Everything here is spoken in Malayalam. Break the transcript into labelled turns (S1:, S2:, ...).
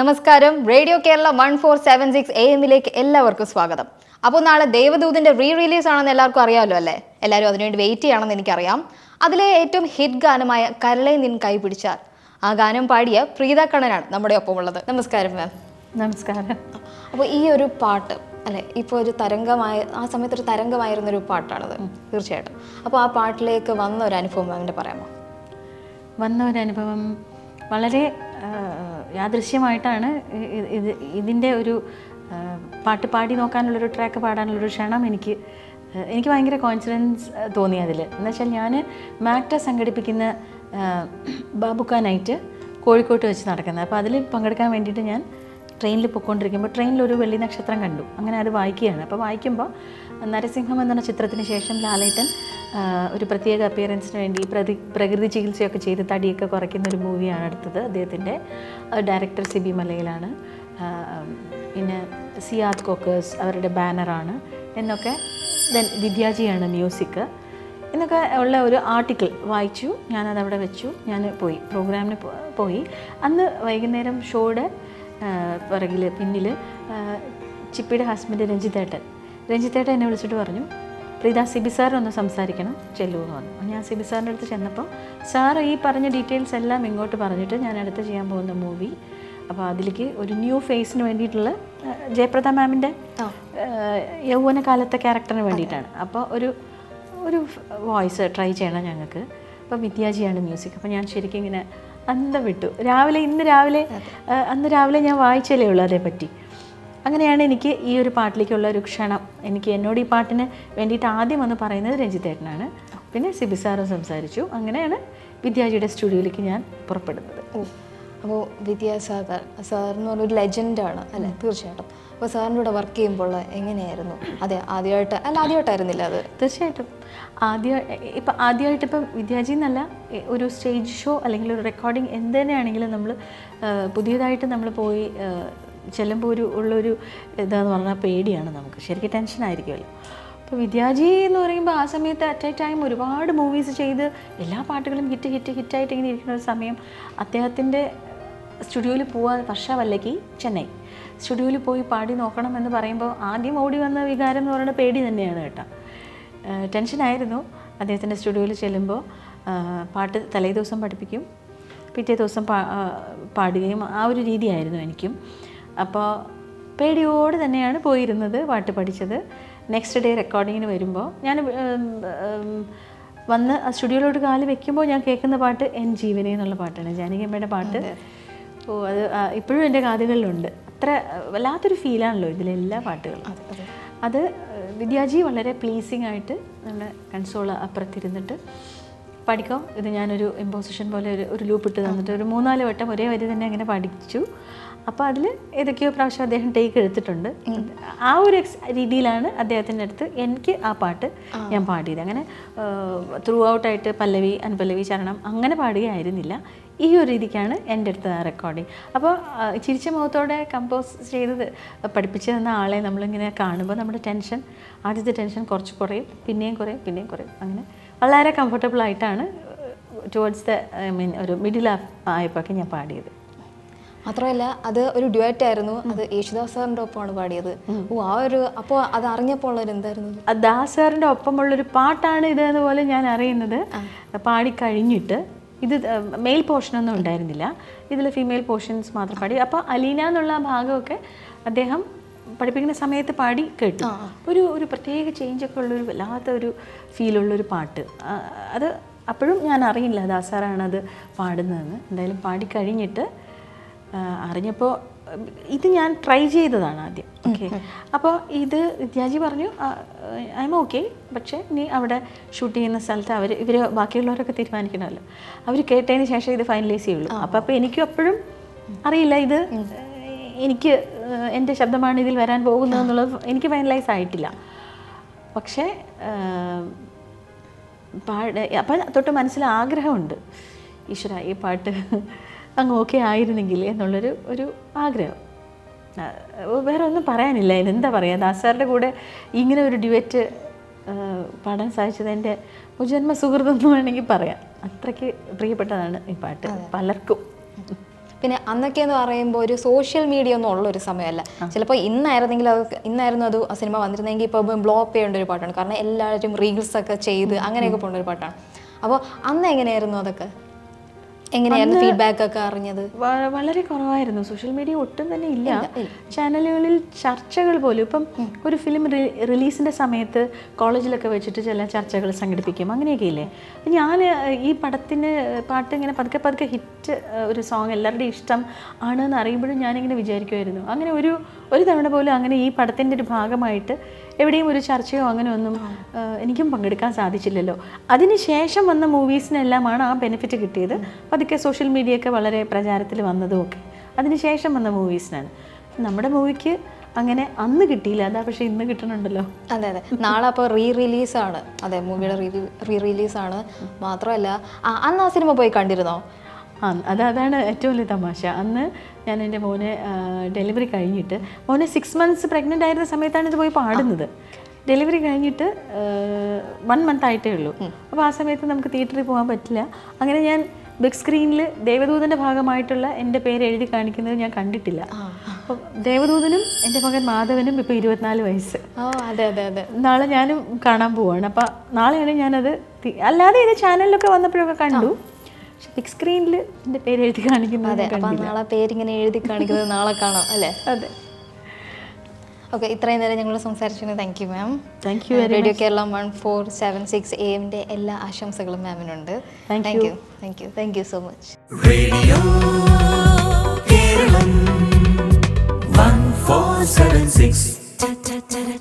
S1: നമസ്കാരം. Radio Kerala one four seven six A എമ്മിലേക്ക് എല്ലാവർക്കും സ്വാഗതം. അപ്പോൾ നാളെ ദേവദൂതിന്റെ റീ റിലീസ് ആണെന്ന് എല്ലാവർക്കും അറിയാമല്ലോ അല്ലേ? എല്ലാവരും അതിനുവേണ്ടി വെയിറ്റ് ചെയ്യണമെന്ന് എനിക്കറിയാം. അതിലെ ഏറ്റവും ഹിറ്റ് ഗാനമായ കരളെ നിൻ കൈ പിടിച്ചാൽ. ആ ഗാനം പാടിയ പ്രീത കണ്ണനാണ് നമ്മുടെ ഒപ്പം ഉള്ളത്. നമസ്കാരം മാം
S2: നമസ്കാരം.
S1: അപ്പോൾ ഈ ഒരു പാട്ട് അല്ലെ ഇപ്പോൾ ഒരു തരംഗമായ ആ സമയത്ത് ഒരു തരംഗമായിരുന്ന ഒരു പാട്ടാണത് തീർച്ചയായിട്ടും. അപ്പോൾ ആ പാട്ടിലേക്ക് വന്ന ഒരു അനുഭവം മാമിന്റെ പറയാമോ?
S2: വന്ന ഒരു അനുഭവം വളരെ യാദൃശ്യമായിട്ടാണ് ഇത് ഇതിന്റെ ഒരു പാട്ട് പാടി നോക്കാനുള്ളൊരു ട്രാക്ക് പാടാനുള്ളൊരു ക്ഷണം എനിക്ക് എനിക്ക് ഭയങ്കര കോൺഫിഡൻസ് തോന്നി അതിൽ. എന്ന് വെച്ചാൽ ഞാൻ മാക്ട സംഘടിപ്പിക്കുന്ന ബാബുക്കാനായിട്ട് കോഴിക്കോട്ട് വെച്ച് നടക്കുന്നത്. അപ്പോൾ അതിൽ പങ്കെടുക്കാൻ വേണ്ടിയിട്ട് ഞാൻ ട്രെയിനിൽ പൊയ്ക്കൊണ്ടിരിക്കുമ്പോൾ ട്രെയിനിൽ ഒരു വെള്ളി നക്ഷത്രം കണ്ടു. അങ്ങനെ അത് വായിക്കുകയാണ്. അപ്പോൾ വായിക്കുമ്പോൾ നരസിംഹം എന്ന ചിത്രത്തിന് ശേഷം ലാലേട്ടൻ ഒരു പ്രത്യേക അപ്പിയറൻസിന് വേണ്ടി പ്രതി പ്രകൃതി ചികിത്സയൊക്കെ ചെയ്ത് തടിയൊക്കെ കുറയ്ക്കുന്ന ഒരു മൂവിയാണ് അടുത്തത്. അദ്ദേഹത്തിന്റെ ഡയറക്ടർ സി ബി മലയിലാണ്. പിന്നെ സിയാദ് കോക്കേഴ്സ് അവരുടെ ബാനറാണ്. എന്നൊക്കെ ദെൻ വിദ്യാജിയാണ് മ്യൂസിക് എന്നൊക്കെ ഉള്ള ഒരു ആർട്ടിക്കിൾ വായിച്ചു. ഞാനതവിടെ വെച്ചു. ഞാൻ പോയി. പ്രോഗ്രാമിന് പോയി. അന്ന് വൈകുന്നേരം ഷോയുടെ പിറകിൽ പിന്നിൽ ചിപ്പിയുടെ ഹസ്ബൻഡ് രഞ്ജിത്തേട്ടൻ. രഞ്ജിത്തേട്ടൻ എന്നെ വിളിച്ചിട്ട് പറഞ്ഞു പ്രീത സിബി സാറിനൊന്ന് ഒന്ന് സംസാരിക്കണം ചെല്ലൂ എന്ന് പറഞ്ഞു. ഞാൻ സിബി സാറിന്റെ അടുത്ത് ചെന്നപ്പോൾ സാർ ഈ പറഞ്ഞ ഡീറ്റെയിൽസ് എല്ലാം ഇങ്ങോട്ട് പറഞ്ഞിട്ട് ഞാൻ അടുത്ത് ചെയ്യാൻ പോകുന്ന മൂവി അപ്പോൾ അതിലേക്ക് ഒരു ന്യൂ ഫേസിന് വേണ്ടിയിട്ടുള്ള ജയപ്രദ മാമിന്റെ യൗവന കാലത്തെ ക്യാരക്ടറിന് വേണ്ടിയിട്ടാണ്. അപ്പോൾ ഒരു ഒരു വോയിസ് ട്രൈ ചെയ്യണം ഞങ്ങൾക്ക് അപ്പോൾ വിദ്യാജിയാണ് മ്യൂസിക്. അപ്പോൾ ഞാൻ ശരിക്കും ഇങ്ങനെ അന്തം വിട്ടു. രാവിലെ ഇന്ന് രാവിലെ അന്ന് രാവിലെ ഞാൻ വായിച്ചല്ലേ ഉള്ളൂ അതേപ്പറ്റി. അങ്ങനെയാണ് എനിക്ക് ഈ ഒരു പാട്ടിലേക്കുള്ള ഒരു ക്ഷണം. എനിക്ക് എന്നോട് ഈ പാട്ടിന് വേണ്ടിയിട്ട് ആദ്യം വന്ന് പറയുന്നത് രഞ്ജിത്തേട്ടനാണ്. പിന്നെ സിബി സാറും സംസാരിച്ചു. അങ്ങനെയാണ് വിദ്യാജിയുടെ സ്റ്റുഡിയോയിലേക്ക് ഞാൻ പുറപ്പെടുന്നത്.
S1: അപ്പോൾ വിദ്യാസാഗർ സാർ എന്ന് പറഞ്ഞൊരു ലെജൻഡാണ് അല്ലേ? തീർച്ചയായിട്ടും. അപ്പോൾ സാറിന്റെ കൂടെ വർക്ക് ചെയ്യുമ്പോൾ എങ്ങനെയായിരുന്നു? അതെ ആദ്യമായിട്ട് അല്ല ആദ്യമായിട്ടായിരുന്നില്ല അത്?
S2: തീർച്ചയായിട്ടും. ആദ്യ ഇപ്പം ആദ്യമായിട്ട് ഇപ്പം വിദ്യാജി എന്നല്ല ഒരു സ്റ്റേജ് ഷോ അല്ലെങ്കിൽ ഒരു റെക്കോർഡിങ് എന്ത് തന്നെയാണെങ്കിലും നമ്മൾ പുതിയതായിട്ട് നമ്മൾ പോയി ചെല്ലുമ്പോൾ ഒരു ഉള്ളൊരു ഇതാന്ന് പറഞ്ഞാൽ പേടിയാണ് നമുക്ക്. ശരിക്കും ടെൻഷൻ ആയിരിക്കുമല്ലോ. അപ്പോൾ വിദ്യാജി എന്ന് പറയുമ്പോൾ ആ സമയത്ത് അറ്റ് എ ടൈം ഒരുപാട് മൂവീസ് ചെയ്ത് എല്ലാ പാട്ടുകളും ഹിറ്റ് ഹിറ്റ് ഹിറ്റായിട്ട് ഇങ്ങനെ ഇരിക്കുന്ന ഒരു സമയം അദ്ദേഹത്തിന്റെ സ്റ്റുഡിയോയിൽ പോവാൻ വർഷവല്ലേക്ക് ചെന്നൈ. സ്റ്റുഡിയോയിൽ പോയി പാടി നോക്കണം എന്ന് പറയുമ്പോൾ ആദ്യം ഓടി വന്ന വികാരം എന്ന് പറയുന്നത് പേടി തന്നെയാണ് കേട്ടോ. ടെൻഷനായിരുന്നു അദ്ദേഹത്തിന്റെ സ്റ്റുഡിയോയിൽ ചെല്ലുമ്പോൾ പാട്ട് തലേ ദിവസം പഠിപ്പിക്കും പിറ്റേ ദിവസം പാടുകയും ആ ഒരു രീതിയായിരുന്നു എനിക്കും. അപ്പോൾ പേടിയോട് തന്നെയാണ് പോയിരുന്നത് പാട്ട് പഠിച്ചത്. നെക്സ്റ്റ് ഡേ റെക്കോർഡിങ്ങിന് വരുമ്പോൾ ഞാൻ വന്ന് സ്റ്റുഡിയോയിലോട്ട് കാൽ വെക്കുമ്പോൾ ഞാൻ കേൾക്കുന്ന പാട്ട് എൻ ജീവനെ എന്നുള്ള പാട്ടാണ്. ജാനകിയമ്മയുടെ പാട്ട്. ഓ അത് ഇപ്പോഴും എന്റെ കാതുകളിലുണ്ട്. അത്ര വല്ലാത്തൊരു ഫീലാണല്ലോ ഇതിലെ എല്ലാ പാട്ടുകളും. അത് വിദ്യാജി വളരെ പ്ലീസിങ് ആയിട്ട് നമ്മുടെ കൺസോൾ അപ്പുറത്തിരുന്നിട്ട് പഠിക്കോ. ഇത് ഞാനൊരു ഇമ്പോസിഷൻ പോലെ ഒരു ഒരു ലൂപ്പ് ഇട്ട് തന്നിട്ട് ഒരു മൂന്നാൽ വട്ടം ഒരേ വരി തന്നെ അങ്ങനെ പഠിച്ചു. അപ്പോൾ അതിൽ ഏതൊക്കെയോ പ്രാവശ്യം അദ്ദേഹം ടേക്ക് എടുത്തിട്ടുണ്ട്. ആ ഒരു എക്സ് രീതിയിലാണ് അദ്ദേഹത്തിന്റെ അടുത്ത് എനിക്ക് ആ പാട്ട് ഞാൻ പാടിയത്. അങ്ങനെ ത്രൂ ഔട്ടായിട്ട് പല്ലവി അൻപല്ലവി ചരണം അങ്ങനെ പാടുകയായിരുന്നില്ല. ഈ ഒരു രീതിക്കാണ് എന്റെ അടുത്ത് ആ റെക്കോർഡിങ് അപ്പോൾ ചിരിച്ച മുഖത്തോടെ കമ്പോസ് ചെയ്തത് പഠിപ്പിച്ചു തന്ന ആളെ നമ്മളിങ്ങനെ കാണുമ്പോൾ നമ്മുടെ ടെൻഷൻ ആദ്യത്തെ ടെൻഷൻ കുറച്ച് കുറയും പിന്നെയും കുറയും പിന്നെയും കുറയും. അങ്ങനെ വളരെ കംഫർട്ടബിൾ ആയിട്ടാണ് ടുവേർഡ്സ് ദ ഐ മീൻ ഒരു മിഡിൽ ആയപ്പോഴൊക്കെ ഞാൻ പാടിയത്.
S1: മാത്രമല്ല അത് ഒരു ഡ്യുവറ്റ് ആയിരുന്നു. അത് യേശുദാസ് സാറിന്റെ ഒപ്പമാണ് പാടിയത്. ഓ ആ ഒരു അപ്പോൾ അത് അറിഞ്ഞപ്പോൾ ഉള്ളൊരു എന്തായിരുന്നു?
S2: ആ ദാസ് സാറിന്റെ ഒപ്പമുള്ളൊരു പാട്ടാണ് ഇതെന്ന് പോലെ ഞാൻ അറിയുന്നത്. പാടിക്കഴിഞ്ഞിട്ട് ഇത് മെയിൽ പോർഷനൊന്നും ഉണ്ടായിരുന്നില്ല. ഇതിൽ ഫീമെയിൽ പോർഷൻസ് മാത്രം പാടി. അപ്പോൾ അലീന എന്നുള്ള ഭാഗമൊക്കെ അദ്ദേഹം പഠിപ്പിക്കുന്ന സമയത്ത് പാടി കേട്ടു. ഒരു ഒരു പ്രത്യേക ചേഞ്ചൊക്കെ ഉള്ളൊരു വല്ലാത്ത ഒരു ഫീലുള്ളൊരു പാട്ട്. അത് അപ്പോഴും ഞാൻ അറിയില്ല ദാസാറാണത് സാറാണ് അത് പാടുന്നതെന്ന്. എന്തായാലും പാടിക്കഴിഞ്ഞിട്ട് അറിഞ്ഞപ്പോൾ ഇത് ഞാൻ ട്രൈ ചെയ്തതാണ് ആദ്യം. ഓക്കെ അപ്പോൾ ഇത് വിദ്യാജി പറഞ്ഞു ഐ എം ഓക്കെ. പക്ഷേ നീ അവിടെ ഷൂട്ട് ചെയ്യുന്ന സ്ഥലത്ത് അവർ ഇവർ ബാക്കിയുള്ളവരൊക്കെ തീരുമാനിക്കണമല്ലോ. അവർ കേട്ടതിന് ശേഷം ഇത് ഫൈനലൈസ് ചെയ്യുള്ളൂ. അപ്പോൾ അപ്പോൾ എനിക്കും അപ്പോഴും അറിയില്ല ഇത് എനിക്ക് എന്റെ ശബ്ദമാണ് ഇതിൽ വരാൻ പോകുന്നതെന്നുള്ളത് എനിക്ക് ഫൈനലൈസ് ആയിട്ടില്ല. പക്ഷേ പാട് അപ്പം തൊട്ട് മനസ്സിൽ ആഗ്രഹമുണ്ട്. ഈശ്വര ഈ പാട്ട് അങ്ങ് ഓക്കെ ആയിരുന്നെങ്കിൽ എന്നുള്ളൊരു ഒരു ആഗ്രഹം. വേറെ ഒന്നും പറയാനില്ല. എന്താ പറയുക ദാസാറിന്റെ കൂടെ ഇങ്ങനെ ഒരു ഡ്യുവറ്റ് പാടാൻ സാധിച്ചത് എന്റെ ജന്മ സുഹൃത്തെന്ന് വേണമെങ്കിൽ പറയാം. അത്രയ്ക്ക് പ്രിയപ്പെട്ടതാണ് ഈ പാട്ട്. പലർക്കും.
S1: പിന്നെ അന്നൊക്കെ എന്ന് പറയുമ്പോൾ ഒരു സോഷ്യൽ മീഡിയ ഒന്നും ഉള്ള ഒരു സമയമല്ല ചിലപ്പോൾ ഇന്നായിരുന്നെങ്കിൽ അത് ഇന്നായിരുന്നു അത് ആ സിനിമ വന്നിരുന്നെങ്കിൽ ഇപ്പോൾ ബ്ലോപ്പ് ചെയ്യേണ്ട ഒരു പാട്ടാണ്. കാരണം എല്ലാവരും റീൽസൊക്കെ ചെയ്ത് അങ്ങനെയൊക്കെ പോകേണ്ട ഒരു പാട്ടാണ്. അപ്പോൾ അന്ന് എങ്ങനെയായിരുന്നു അതൊക്കെ? എങ്ങനെയായിരുന്നു ഫീഡ്ബാക്ക് ഒക്കെ അറിഞ്ഞത്?
S2: വളരെ കുറവായിരുന്നു. സോഷ്യൽ മീഡിയ ഒട്ടും തന്നെ ഇല്ല. ചാനലുകളിൽ ചർച്ചകൾ പോലും ഇപ്പം ഒരു ഫിലിം റിലീസിന്റെ സമയത്ത് കോളേജിലൊക്കെ വെച്ചിട്ട് ചില ചർച്ചകൾ സംഘടിപ്പിക്കും. അങ്ങനെയൊക്കെ ഇല്ലേ? ഞാൻ ഈ പടത്തിന് പാട്ട് ഇങ്ങനെ പതുക്കെ പതുക്കെ ഹിറ്റ് ഒരു സോങ് എല്ലാവരുടെയും ഇഷ്ടം ആണെന്ന് അറിയുമ്പോഴും ഞാനിങ്ങനെ വിചാരിക്കുമായിരുന്നു അങ്ങനെ ഒരു ഒരു തവണ പോലും അങ്ങനെ ഈ പടത്തിന്റെ ഒരു ഭാഗമായിട്ട് എവിടെയും ഒരു ചർച്ചയോ അങ്ങനെ ഒന്നും എനിക്കും പങ്കെടുക്കാൻ സാധിച്ചില്ലല്ലോ. അതിനുശേഷം വന്ന മൂവീസിനെല്ലാമാണ് ആ ബെനിഫിറ്റ് കിട്ടിയത്. പതുക്കെ സോഷ്യൽ മീഡിയ ഒക്കെ വളരെ പ്രചാരത്തിൽ വന്നതും ഒക്കെ അതിനുശേഷം വന്ന മൂവീസിനാണ്. നമ്മുടെ മൂവിക്ക് അങ്ങനെ അന്ന് കിട്ടിയില്ല. അതാ പക്ഷെ ഇന്ന് കിട്ടണുണ്ടല്ലോ
S1: അതെ അതെ. നാളെ അപ്പോൾ റീ റിലീസാണ് അതെ മൂവിയുടെ റീ റീ റിലീസാണ് മാത്രമല്ല അന്ന് ആ സിനിമ പോയി കണ്ടിരുന്നോ?
S2: അത് അതാണ് ഏറ്റവും വലിയ തമാശ. അന്ന് ഞാൻ എന്റെ മോനെ ഡെലിവറി കഴിഞ്ഞിട്ട് മോനെ സിക്സ് മന്ത്സ് പ്രഗ്നന്റ് ആയിരുന്ന സമയത്താണ് ഇത് പോയി പാടുന്നത്. ഡെലിവറി കഴിഞ്ഞിട്ട് വൺ മന്ത് ആയിട്ടേ ഉള്ളൂ. അപ്പോൾ ആ സമയത്ത് നമുക്ക് തിയേറ്ററിൽ പോകാൻ പറ്റില്ല. അങ്ങനെ ഞാൻ ബിഗ് സ്ക്രീനിൽ ദേവദൂതന്റെ ഭാഗമായിട്ടുള്ള എന്റെ പേര് എഴുതി കാണിക്കുന്നത് ഞാൻ കണ്ടിട്ടില്ല. അപ്പോൾ ദേവദൂതനും എന്റെ മകൻ മാധവനും ഇപ്പോൾ ഇരുപത്തിനാല് വയസ്സ്.
S1: ഓ അതെ അതെ അതെ.
S2: നാളെ ഞാനും കാണാൻ പോവാണ്. അപ്പം നാളെയാണ് ഞാനത് അല്ലാതെ ഇത് ചാനലിലൊക്കെ വന്നപ്പോഴൊക്കെ കണ്ടു. പക്ഷെ ബിഗ് സ്ക്രീനിൽ എന്റെ പേര് എഴുതി കാണിക്കുന്നത്
S1: അതെ അപ്പം. നാളെ പേരിങ്ങനെ എഴുതി കാണിക്കുന്നത് നാളെ കാണാം അല്ലേ?
S2: അതെ.
S1: ഓക്കെ ഇത്രയും നേരം ഞങ്ങൾ സംസാരിച്ചതിന് thank you ma'am
S2: thank you
S1: radio Kerala one four seven six A എമ്മിന്റെ എല്ലാ ആശംസകളും മാമിനുണ്ട് thank you thank you thank you so much
S3: Radio Kerala 1476